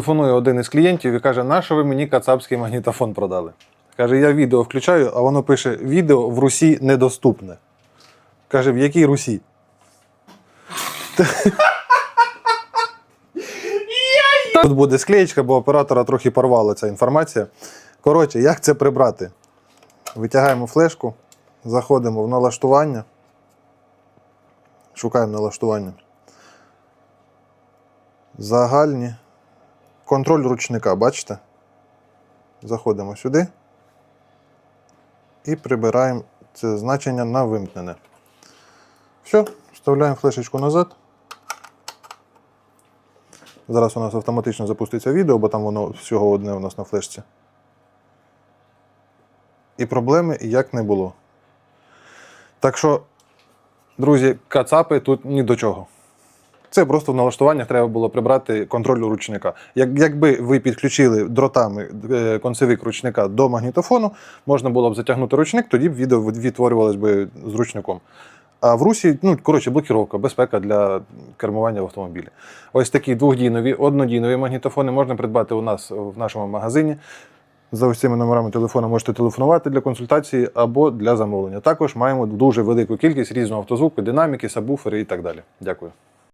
Телефонує один із клієнтів і каже, на що ви мені кацапський магнітофон продали? Каже, я відео включаю, а воно пише: відео в Русі недоступне. Каже, в якій Русі? Тут буде склеєчка, бо оператора трохи порвала ця інформація. Коротше, як це прибрати? Витягаємо флешку, заходимо в налаштування. Шукаємо налаштування. Загальні. Контроль ручника, бачите? Заходимо сюди і прибираємо це значення на вимкнене. Все, вставляємо флешечку назад. Зараз у нас автоматично запуститься відео, бо там воно всього одне у нас на флешці. І проблеми як не було. Так що, друзі, кацапи тут ні до чого. Це просто в налаштуваннях треба було прибрати контроль ручника. Як, якби ви підключили дротами е, концевик ручника до магнітофону, можна було б затягнути ручник, тоді б відео від- відтворювалось би з ручником. А в Русі, ну коротше, блокіровка, безпека для кермування в автомобілі. Ось такі двохдійнові, однодійнові магнітофони можна придбати у нас в нашому магазині. За цими номерами телефону можете телефонувати для консультації або для замовлення. Також маємо дуже велику кількість різного автозвуку, динаміки, сабвуфери і так далі. Дякую.